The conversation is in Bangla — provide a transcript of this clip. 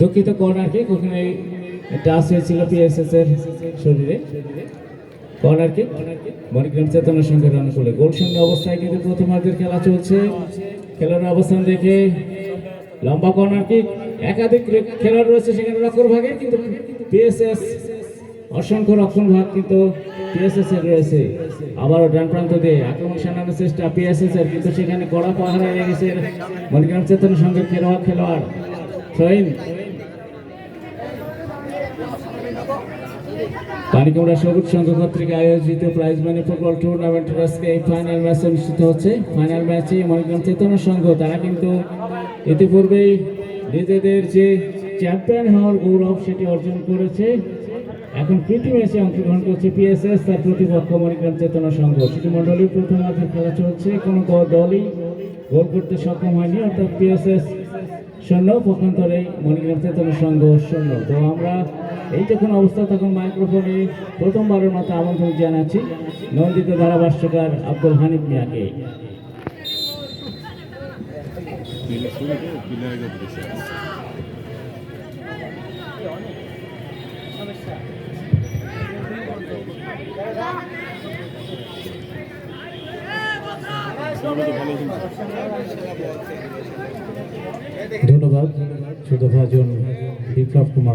দুঃখিত কর্নার কিক, ওখানে টাচ হয়েছিল পিএসএস এর শরীরে। কর্নার কিক, মণিগ্রাম চেতনা সঙ্গে রান করলে। গোল শূন্য অবস্থায় কিন্তু প্রথমার্ধের খেলা চলছে। খেলার অবস্থান দেখে লম্বা কর্নার কিক, একাধিক খেলোয়াড় রয়েছে সেখানে রক্ষর ভাগে কিন্তু পিএসএস অসংখ্য রক্ষণ কিন্তু পিএসএস রয়েছে। আবারও ডান প্রান্ত দিয়ে আক্রমণ সানানোর চেষ্টা পিএসএস কিন্তু সেখানে কড়া পাহারা গেছে মণিগ্রাম চেতনা সঙ্গে খেলোয়াড় খেলোয়াড়। সহিন পানিকুমড়া সবুজ সংঘ কর্তৃক আয়োজিত প্রাইজ মানি ফুটবল টুর্নামেন্টের আজকে এই ফাইনাল ম্যাচ অনুষ্ঠিত হচ্ছে। ফাইনাল ম্যাচে মণিগ্রাম চেতনা সংঘ, তারা কিন্তু ইতিপূর্বেই নিজেদের যে চ্যাম্পিয়ন হওয়ার গৌরব সেটি অর্জন করেছে। এখন প্রীতি ম্যাচে অংশগ্রহণ করছে পিএসএস তার প্রতিপক্ষ মণিগ্রাম চেতনা সংঘ সিটি প্রথম মাঠে খেলা চলছে কোনো দলই গোল করতে সক্ষম হয়নি অর্থাৎ পিএসএস শূন্য পক্ষান্তরে মণিগ্রাম চেতনা সংঘ শূন্য তো আমরা এই যখন অবস্থা তখন মাইক্রোফোনে প্রথমবারের মতো আমন্ত্রণ জানাচ্ছি নন্দিত ধারাভাষ্যকার আব্দুল হানিফ মিয়াকে ধন্যবাদ সুধভাজন বিপ্লব কুমার।